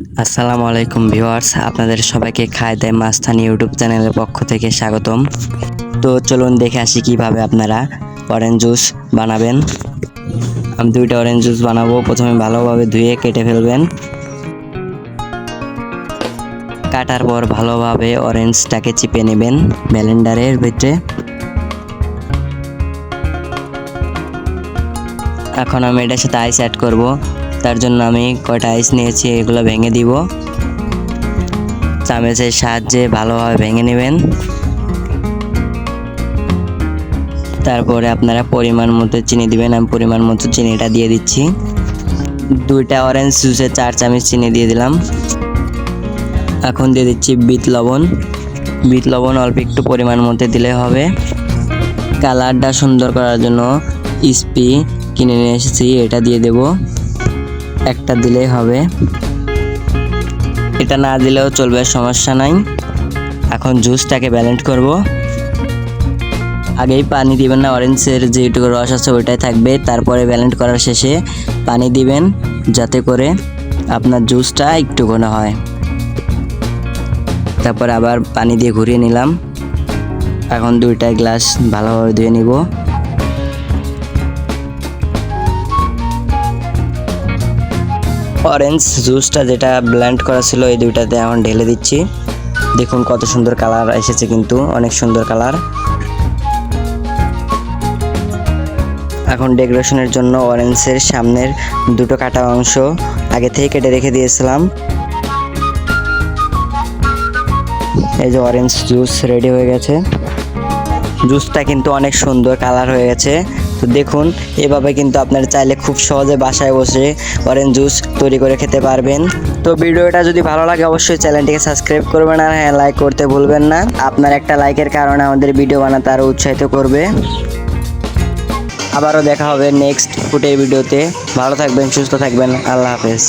আসসালামু আলাইকুম ভিউয়ার্স, আপনাদের সবাইকে খায় দেয় মাস্তানি ইউটিউব চ্যানেলের পক্ষ থেকে স্বাগতম। তো চলুন দেখে আসি কীভাবে আপনারা অরেঞ্জ জুস বানাবেন। আমি দুইটা অরেঞ্জ জুস বানাবো, প্রথমে ভালোভাবে ধুয়ে কেটে ফেলবেন। কাটার পর ভালোভাবে অরেঞ্জটাকে চিপে নেবেন ব্যালেন্ডারের ভিতরে। এখন আমি এটার সাথে আইস অ্যাড করব। তার জন্য আমি কয়টা আইস নিয়েছি এগুলো ভেঙে দিব। চামচের সাহায্যে ভালোভাবে ভেঙে নেবেন। তারপরে আপনারা পরিমাণ মতো চিনি দিবেন। আমি পরিমাণ মতো চিনিটা দিয়ে দিচ্ছি। দুইটা অরেঞ্জ জুসে চার চামচ চিনি দিয়ে দিলাম। এখন দিয়ে দিচ্ছি বিট লবণ। বিট লবণ অল্প একটু পরিমাণ মতো দিলে হবে। কালারটা সুন্দর করার জন্য স্পি কিনে নিয়ে এসেছি, এটা দিয়ে দেব। একটা দিলেই হবে। এটা না দিলেও চলবে, সমস্যা নাই। এখন জুসটাকে ব্যালেন্ড করব। আগেই পানি দিবেন না অরেঞ্জের যেটুকু রস আছে ওইটাই থাকবে। তারপরে ব্যালেন্ড করার শেষে পানি দিবেন, যাতে করে আপনার জুসটা একটু ঘন হয়। তারপর আবার পানি দিয়ে ঘুরিয়ে নিলাম। এখন দুইটা গ্লাস ভালোভাবে ধুয়ে নিব। অরেঞ্জ জুসটা যেটা ব্ল্যান্ড করা ছিল, এই দুইটাতে এখন ঢেলে দিচ্ছি। দেখুন কত সুন্দর কালার এসেছে কিন্তু, অনেক সুন্দর কালার এখন ডেকোরেশনের জন্য অরেঞ্জের সামনের দুটো কাটা অংশ আগে থেকে কেটে রেখে দিয়েছিলাম। এই যে অরেঞ্জ জুস রেডি হয়ে গেছে। জুসটা কিন্তু অনেক সুন্দর কালার হয়ে গেছে। তো দেখুন, এভাবে কিন্তু আপনারা চাইলে খুব সহজে বাসায় বসে অরেঞ্জ জুস তৈরি করে খেতে পারবেন। তো ভিডিওটা যদি ভালো লাগে, অবশ্যই চ্যানেলটিকে সাবস্ক্রাইব করবেন আর হ্যাঁ লাইক করতে ভুলবেন না। আপনার একটা লাইকের কারণে আমাদের ভিডিও বানাতে আরও উৎসাহিত করবে। আবারও দেখা হবে নেক্সট ফুটের ভিডিওতে ভালো থাকবেন, সুস্থ থাকবেন। আল্লাহ হাফেজ।